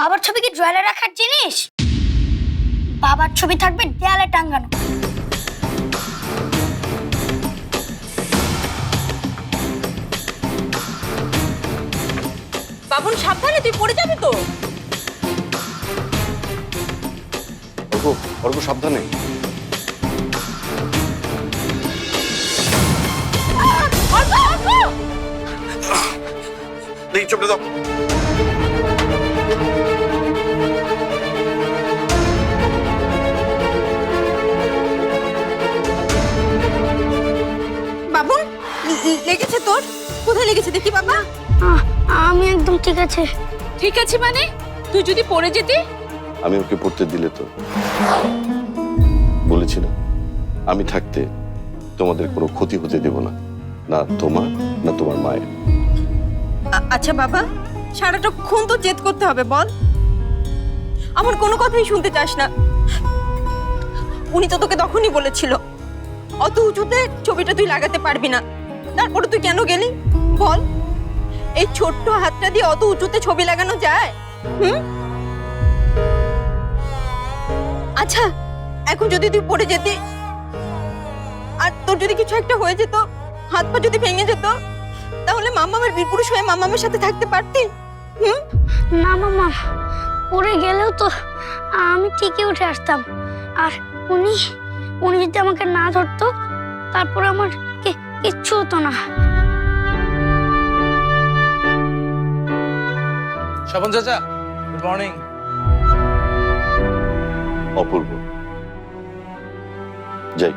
বাবার ছবি কি ড্রয়ারে রাখার জিনিস? বাবার ছবি থাকবে দেয়ালে টাঙ্গানো বাবুন সাবধানে তুই পড়ে যাবি তো। অর্ক অর্ক সাবধানে। অল্প চোপড়ে দাও। লেগেছে তোর? কোথায় লেগেছে দেখি বাবা। আহ, আমি একদম ঠিক আছে। ঠিক আছে মানে? তুই যদি পড়ে যেতি? আমি ওকে পড়তে দিলে তো। বলেছিলাম আমি থাকতে তোমাদের কোনো ক্ষতি হতে দেব না। না তোমার না তোমার মায়ের। আচ্ছা বাবা সারাটা খুন তো জেদ করতে হবে বল। আমার কোনো কথাই শুনতে চাস না। উনি তো তোকে তখনই বলেছিল অত উঁচুতে ছবিটা তুই লাগাতে পারবি না। তারপরে তুই কেন গেলি? বল। এই ছোট্ট হাতটা দিয়ে অত উঁচুতে ছবি লাগানো যায়? হুম? আচ্ছা এখন যদি তুই পড়ে যেতি, আর তোর যদি কিছু একটা হয়ে যেত, হাত পা যদি ভেঙে যেত, তাহলে মামামের বীরপুরুষ হয়ে মামামের সাথে থাকতে পারতি? হুম? না মামা, পড়ে গেলেও তো আমি ঠিকই উঠে আসতাম। আর উনি উনি যদি আমাকে না ধরতো তারপর আমার কি- কিচ্ছু হতো না। স্বপন চাচা গুড মর্নিং অপূর্ব। যাই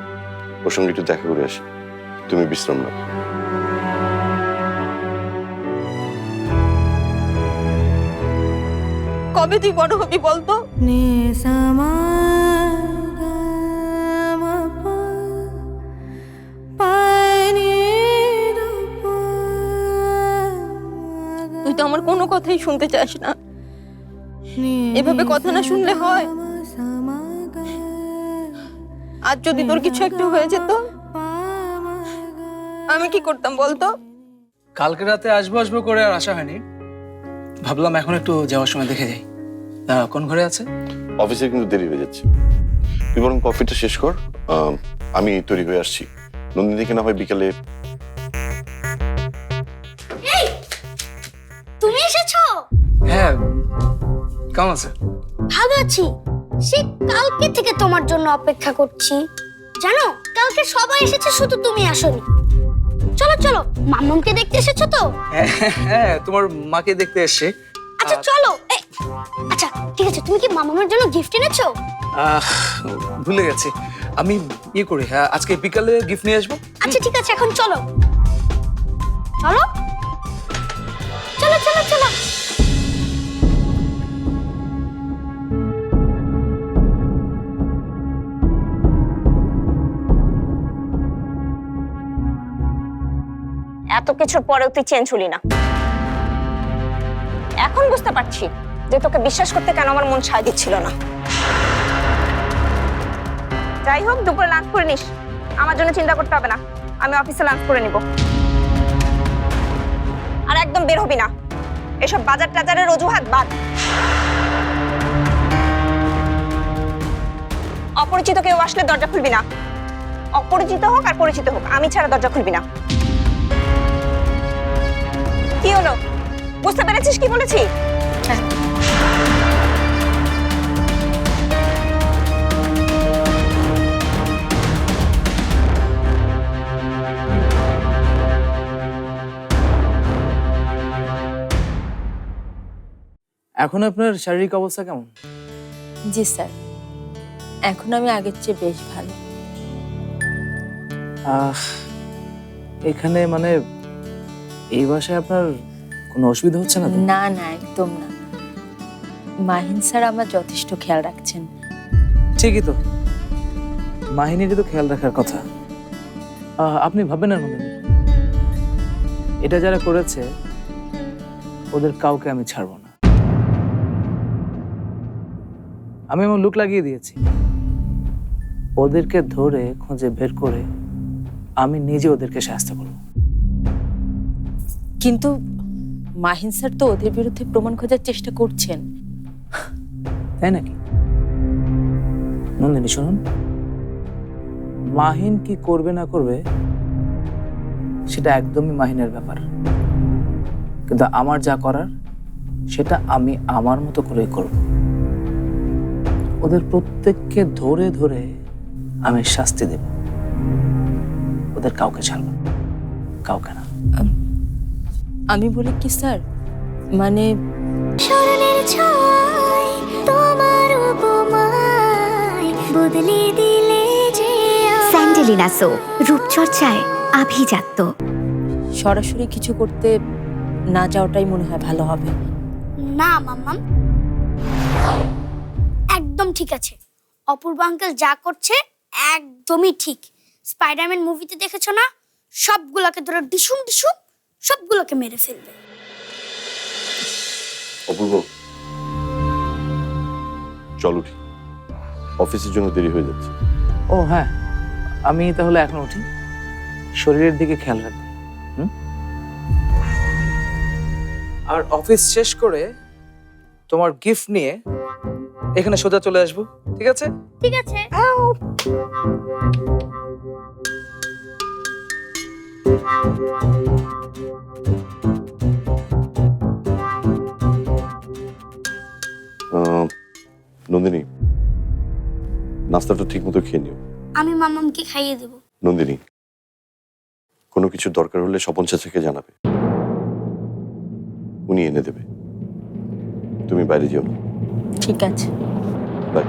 ওর সঙ্গে একটু দেখা করে আসি। তুমি বিশ্রাম নাও। কবে তুই বড় হবি বলতো? কোনো কথাই শুনতে চাস না। এভাবে কথা না শুনলে হয়। আর যদি তোর কিছু একটা হয়ে যেত আমি কি করতাম বলতো? কালকে রাতে আসব আসব করে আর আসা হয়নি। ভাবলাম এখন একটু যাওয়ার সময় দেখে যাই। কোন ঘরে আছে? অফিসে কিন্তু দেরি হয়ে যাচ্ছে। তুই বরং কফিটা শেষ কর। আম, আমি তৈরি হয়ে আসছি। নন্দিনীকে না হয় বিকালে কেমন আছে? ভালো আছি। সে কালকে থেকে তোমার জন্য অপেক্ষা করছি। জানো কালকে সবাই এসেছে শুধু তুমি আসোনি। চলো চলো মামুনকে দেখতে এসেছ তো? হ্যাঁ, হ্যাঁ তোমার মাকে দেখতে এসছে। আচ্ছা চলো এই, আচ্ছা ঠিক আছে তুমি কি মামামের জন্য গিফট এনেছো? আহ, ভুলে গেছি। আমি ইয়ে করি হ্যাঁ আজকে বিকালে গিফট নিয়ে আসব। আচ্ছা ঠিক আছে এখন চলো। চলো? চলো চলো চলো। এত কিছুর পরেও তুই চেঞ্জ হলি না। এখন বুঝতে পারছি যে তোকে বিশ্বাস করতে কেন আমার মন সায় দিচ্ছিল না। যাই হোক, দুপুরে লাঞ্চ করে নিস। আমার জন্য চিন্তা করতে হবে না। আমি অফিসে লাঞ্চ করে নিব। আর একদম বের হবি না। এসব বাজার টাজারের অজুহাত বাদ। অপরিচিত কেউ আসলে দরজা খুলবি না। অপরিচিত হোক আর পরিচিত হোক, আমি ছাড়া দরজা খুলবি না। কি হলো? বুঝতে পেরেছিস কি বলেছি? এখন আপনার শারীরিক অবস্থা কেমন? জি স্যার। এখন আমি আগের চেয়ে বেশ ভালো। আহ, এখানে মানে এই বাসায় আপনার কোনো অসুবিধা হচ্ছে না না না একদম না। মাহিন স্যার আমার যথেষ্ট খেয়াল রাখছেন। ঠিকই তো। মাহিনীরই তো খেয়াল রাখার কথা। আপনি ভাবেন না নন্দিনী? এটা যারা করেছে ওদের কাউকে আমি ছাড়বো না। আমি আমার লুক লাগিয়ে দিয়েছি। ওদেরকে ধরে খুঁজে বের করে আমি নিজে ওদেরকে শাস্তি করব। কিন্তু মাহিন স্যার তো ওদের বিরুদ্ধে প্রমাণ খোঁজার চেষ্টা করছেন। তাই নাকি? নন্দিনী, শুনুন। মাহিন কি করবে না করবে, সেটা একদমই মাহিনের ব্যাপার। কিন্তু আমার যা করার, সেটা আমি আমার মতো করেই করব। ওদের প্রত্যেককে ধরে ধরে আমি শাস্তি দেব। ওদের কাউকে ছাড়ব কাউকে না। আমি বলি কি স্যার? মানে স্মরণের ছয় তোমার উপমায় বদলে দিলে যে স্যান্ডেলিনা সো রূপচর্চায় আভিজাত্য। সরাসরি কিছু করতে না যাওয়াটাই মনে হয় ভালো হবে। না মাম্মাম। একদম ঠিক আছে। অপূর্ব আঙ্কেল যা করছে একদমই ঠিক। স্পাইডারম্যান মুভিতে দেখেছ না? সবগুলোকে ধরে ডিসুম ডিসুম সবগুলোকে মেরে ফেলবে। অপূর্ব। চল উঠি। অফিসের জন্য দেরি হয়ে যাচ্ছে। ও হ্যাঁ। আমি তাহলে এখন উঠি। শরীরের দিকে খেয়াল রাখবে হুম? আর অফিস শেষ করে তোমার গিফট নিয়ে এখানে সোজা চলে আসব ঠিক আছে? ঠিক আছে। আহ, নাস্তাটা ঠিক মতো খেয়ে নিও। আমি মামামকে খাইয়ে দেব। নন্দিনী কোনো কিছু দরকার হলে স্বপন চাচাকে জানাবে। উনি এনে দেবে। তুমি বাইরে যেও না। ঠিক আছে। বাই।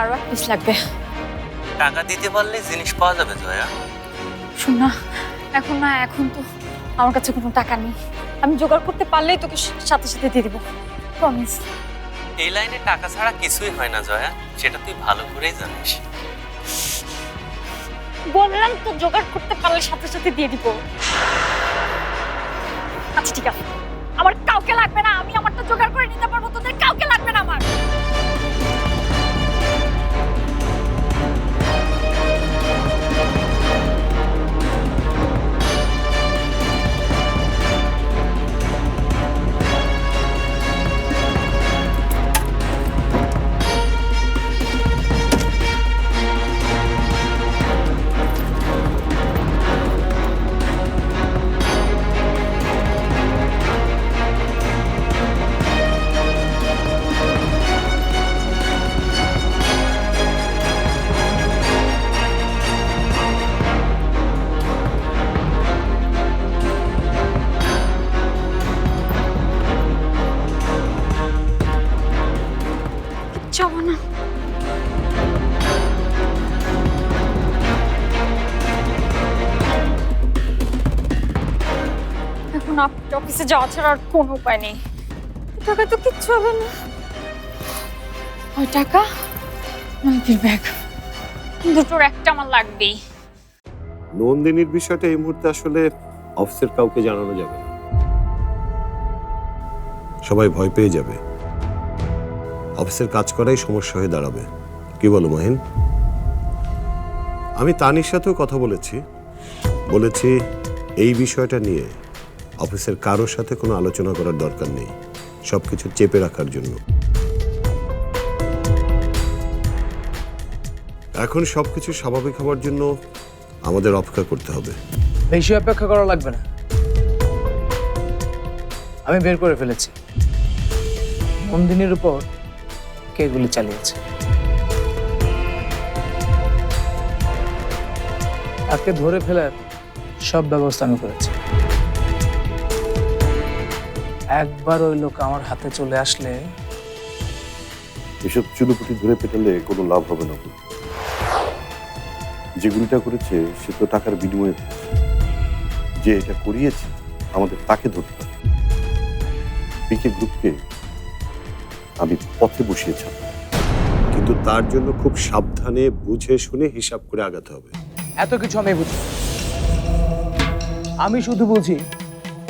আরও এক পিস লাগবে। টাকা দিতে পারলে জিনিস পাওয়া যাবে জয়া। শোন না এখন না এখন তো আমার কাছে কোনো টাকা নেই। আমি জোগাড় করতে পারলেই তোকে সাথে সাথে দিয়ে দিব। প্রমিস এই লাইনে টাকা ছাড়া কিছুই হয় না জয়া। সেটা তুই ভালো করেই জানিস। বললাম তো জোগাড় করতে পারলে সাথে সাথে দিয়ে দিব। আচ্ছা ঠিক আছে। আমার কাউকে লাগবে না। অফিসে যাওয়া ছাড়া আর কোনো উপায় নেই। টাকা তো কিচ্ছু হবে না। ওই টাকা? মাইকের ব্যাগ। দুটোর একটা আমার লাগবেই। নন্দিনীর বিষয়টা এই মুহূর্তে আসলে অফিসের কাউকে জানানো যাবে না। সবাই ভয় পেয়ে যাবে। অফিসের কাজ করাই সমস্যা হয়ে দাঁড়াবে। কি বলো মাহিন? আমি তানির সাথেও কথা বলেছি। বলেছি এই বিষয়টা নিয়ে অফিসের কারোর সাথে কোনো আলোচনা করার দরকার নেই। সবকিছু চেপে রাখার জন্য। এখন সবকিছু স্বাভাবিক হওয়ার জন্য আমাদের অপেক্ষা করতে হবে। বেশি অপেক্ষা করা লাগবে না। আমি বের করে ফেলেছি। নন্দিনীর উপর কে গুলি চালিয়েছে? তাকে ধরে ফেলার সব ব্যবস্থা আমি করেছি। একবার ওই লোক আমার হাতে চলে আসলে এসব চুলোপুটি ধরে পেটালে কোনো লাভ হবে না। যে গুলিটা করেছে সে তো টাকার বিনিময়ে যে এটা করিয়েছে আমাদের তাকে ধরতে হবে। পিকে গ্রুপকে আমি পথে বসিয়েছিলাম কিন্তু তার জন্য খুব সাবধানে বুঝে শুনে হিসাব করে আগাতে হবে। এত কিছু আমি বুঝি। আমি শুধু বুঝি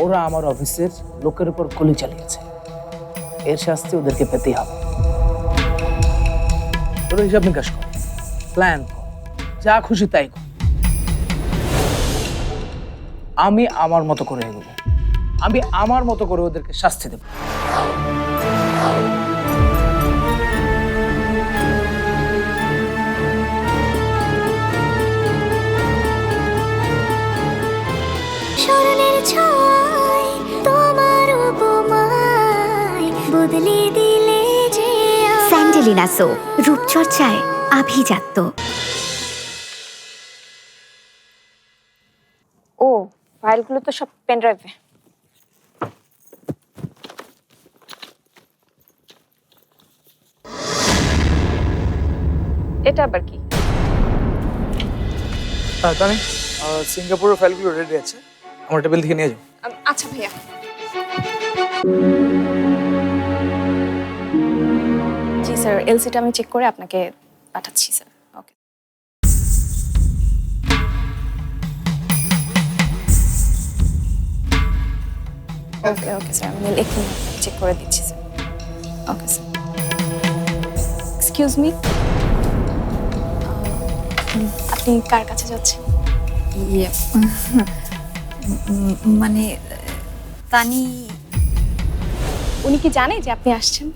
ওরা আমার অফিসের লোকের উপর গুলি চালিয়েছে। এর শাস্তি ওদেরকে পেতেই হবে। তোরা হিসাব নিকাশ কর প্ল্যান কর, যা খুশি তাই কর। আমি আমার মতো করে এগোবো। আমি আমার মতো করে ওদেরকে শাস্তি দেবো। বদলে দিলে যে স্যান্ডেলিনা সো রূপচর্চায় আভিজাত্য। ও ফাইলগুলো তো সব পেন ড্রাইভে এটা আবার কি? তাহলে সিঙ্গাপুরের ফাইলগুলো রেডি আছে। আমার টেবিল থেকে নিয়ে যাও। আচ্ছা ভাইয়া। স্যার এলসিটা আমি চেক করে আপনাকে পাঠাচ্ছি স্যার। ওকে ওকে ওকে স্যার আমি এক্ষুনি চেক করে দিচ্ছি sir. Okay sir. Excuse me আপনি কার কাছে যাচ্ছেন? ইয়ে মানে তানি উনি কি জানে যে আপনি আসছেন?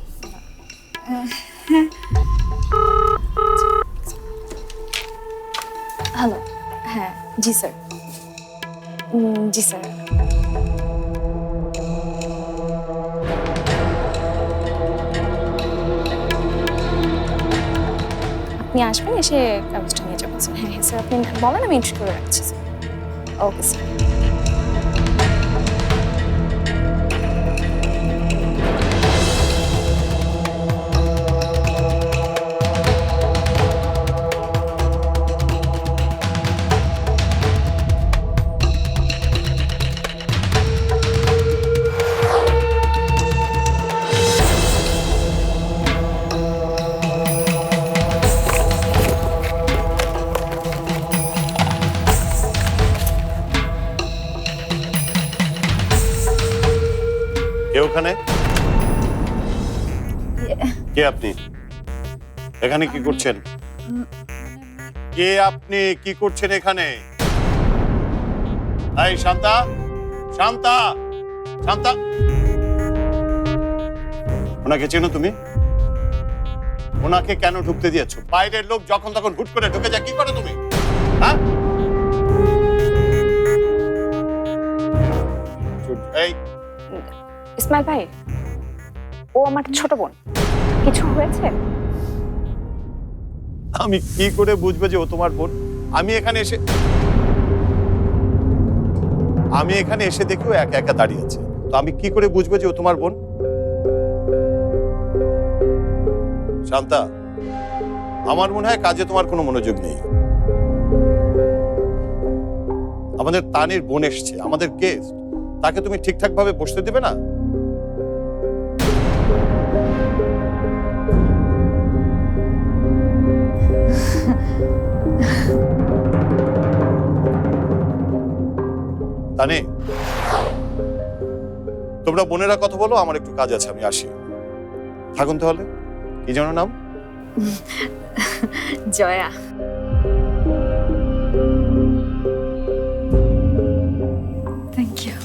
হ্যালো হ্যাঁ জি স্যার। জি স্যার। আপনি আসবেন, এসে কাগজটা নিয়ে যাবেন হ্যাঁ হ্যাঁ স্যার, আপনি বলেন, আমি এন্ট্রি করে রাখছি, স্যার। ওকে স্যার কে ওখানে কে আপনি? এখানে কি করছেন? কে আপনি? কি করছেন এখানে? এই শান্তা! শান্তা! শান্তা! ওনাকে চেনো তুমি? ওনাকে কেন ঢুকতে দিয়েছ? বাইরের লোক যখন তখন হুট করে ঢুকে যায় কি করো তুমি? হ্যাঁ? এই ইসমাইল ভাই ও আমার ছোট বোন। কিছু হয়েছে? আমি কি করে বুঝব যে ও তোমার বোন? আমি এখানে এসে আমি এখানে এসে দেখি ও একা একা দাঁড়িয়ে আছে। তো আমি কি করে বুঝব যে ও তোমার বোন? শান্তা, আমার মনে হয় কাজে তোমার কোনো মনোযোগ নেই। আমাদের তানির বোন এসছে, আমাদের গেস্ট তাকে তুমি ঠিকঠাক ভাবে বসতে দেবে না? তানি তোমরা বোনেরা কথা বলো আমার একটু কাজ আছে আমি আসি। থাকুন তাহলে কি যেন নাম? জয়া। থ্যাংক ইউ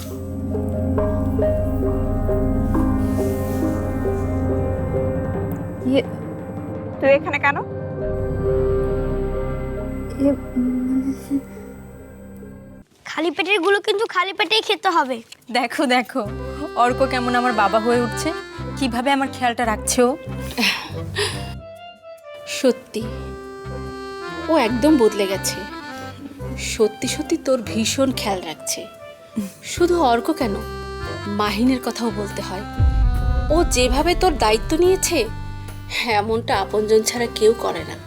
তুই এখানে কেন? খালি পেটেরগুলো কিন্তু খালি পেটেই খেতে হবে। দেখো দেখো অর্ক কেমন আমার বাবা হয়ে উঠছে। কীভাবে আমার খেয়ালটা রাখছে ও? সত্যি ও একদম বদলে গেছে। সত্যি সত্যি তোর ভীষণ খেয়াল রাখছে। শুধু অর্ক কেন? মাহিনের কথাও বলতে হয়। ও যেভাবে তোর দায়িত্ব নিয়েছে এমনটা আপনজন ছাড়া কেউ করে না।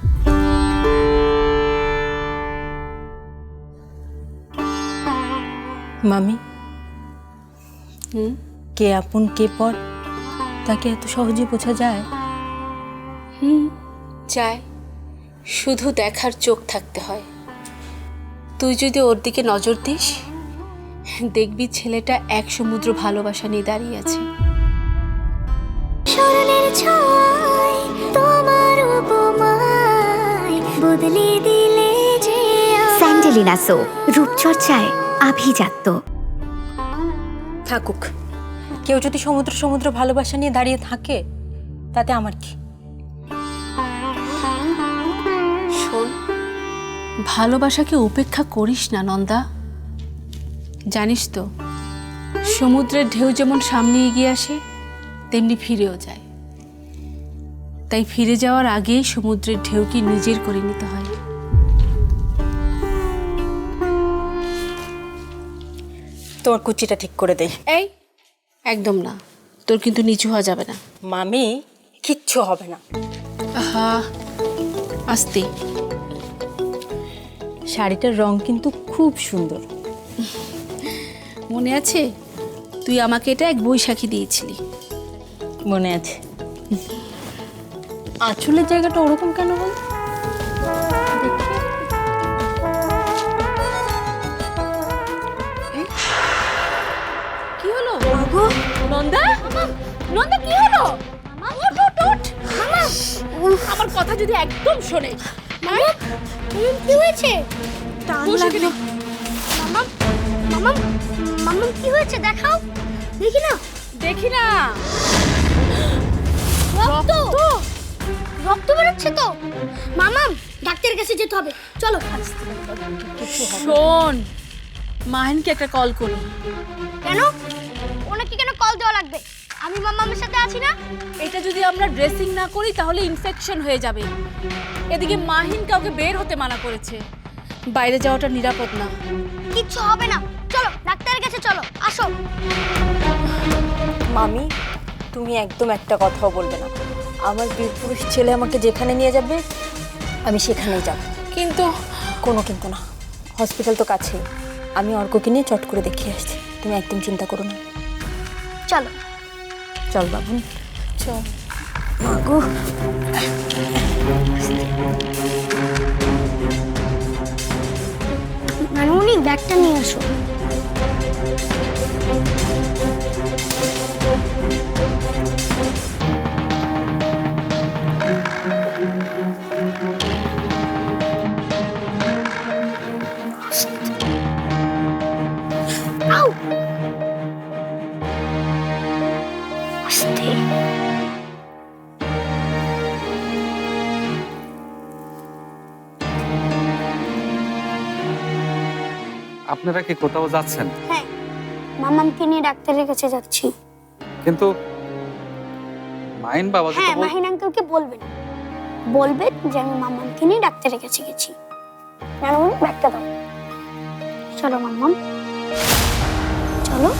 মামি। হুম কে আপন কে পর তাকে এত সহজে বোঝা যায়? হুম যায়। শুধু দেখার চোখ থাকতে হয়। তুই যদি ওর দিকে নজর দিস দেখবি ছেলেটা এক সমুদ্র ভালোবাসা নিয়ে দাঁড়িয়ে আছে। স্যান্ডেলিনা সো রূপচর্চায়। আভিজাত্য। থাকুক। কেউ যদি সমুদ্র সমুদ্র ভালোবাসা নিয়ে দাঁড়িয়ে থাকে তাতে আমার কি? শোন ভালোবাসাকে উপেক্ষা করিস না নন্দা। জানিস তো সমুদ্রের ঢেউ যেমন সামনে এগিয়ে আসে তেমনি ফিরেও যায়। তাই ফিরে যাওয়ার আগেই সমুদ্রের ঢেউকে নিজের করে নিতে হয়। তোর কুচিটা ঠিক করে দেই। এই একদম না। তোর কিন্তু নিচু হওয়া যাবে না। মামি কিচ্ছু হবে না। আহা আস্তে। শাড়িটার রং কিন্তু খুব সুন্দর। মনে আছে? তুই আমাকে এটা এক বৈশাখী দিয়েছিলি। মনে আছে। আঁচলের জায়গাটা ওরকম কেন বল? নন্দা? নন্দা কি হলো? ওঠ, ওঠ, ওঠ। আমার কথা যদি একদম শোনে। মামা কি হয়েছে। মামাম মামাম মামাম কি হয়েছে? দেখাও। দেখি না। দেখি না। রক্ত। রক্ত? বেরোচ্ছে তো। মামাম ডাক্তারের কাছে যেতে হবে। চলো। শোন মাহিনকে একটা কল করি। কেন? ওনাকে কেন কল দেওয়া লাগবে? আমি মামামের সাথে আছি না? এটা যদি আমরা ড্রেসিং না করি তাহলে ইনফেকশন হয়ে যাবে। এদিকে মাহিন কাউকে বের হতে মানা করেছে। বাইরে যাওয়াটা নিরাপদ না। কিচ্ছু হবে না। চলো ডাক্তারের কাছে চলো। আসো। মামি তুমি একদম একটা কথাও বলবে না। আমার বীরপুরুষ ছেলে আমাকে যেখানে নিয়ে যাবে আমি সেখানেই যাব। কিন্তু কোনো কিন্তু না। হসপিটাল তো কাছেই। আমি অর্ককে নিয়ে চট করে দেখিয়ে আসছি। তুমি একদম চিন্তা করো না। চলো। চল বাবু। চল। নানুমণি ব্যাগটা নিয়ে আসো। আপনারা কি কোথাও যাচ্ছেন? হ্যাঁ মামামকে নিয়ে ডাক্তারের কাছে যাচ্ছি। কিন্তু মাইন বাবা হ্যাঁ মাহিন আঙ্কেলকে বলবেন। বলবেন যে আমি মামামকে নিয়ে ডাক্তারের কাছে গেছি। নানুমণি ব্যাগটা দাও চলো মামাম। চলো।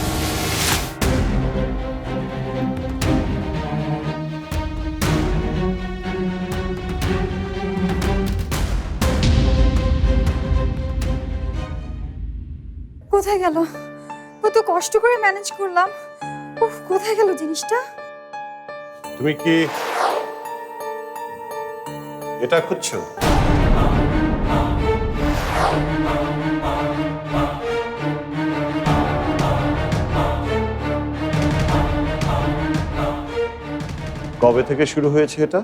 কোথায় গেল? কত কষ্ট করে ম্যানেজ করলাম। উফ, কোথায় গেল জিনিসটা? তুমি কি এটা খুঁজছো? কবে থেকে শুরু হয়েছে এটা?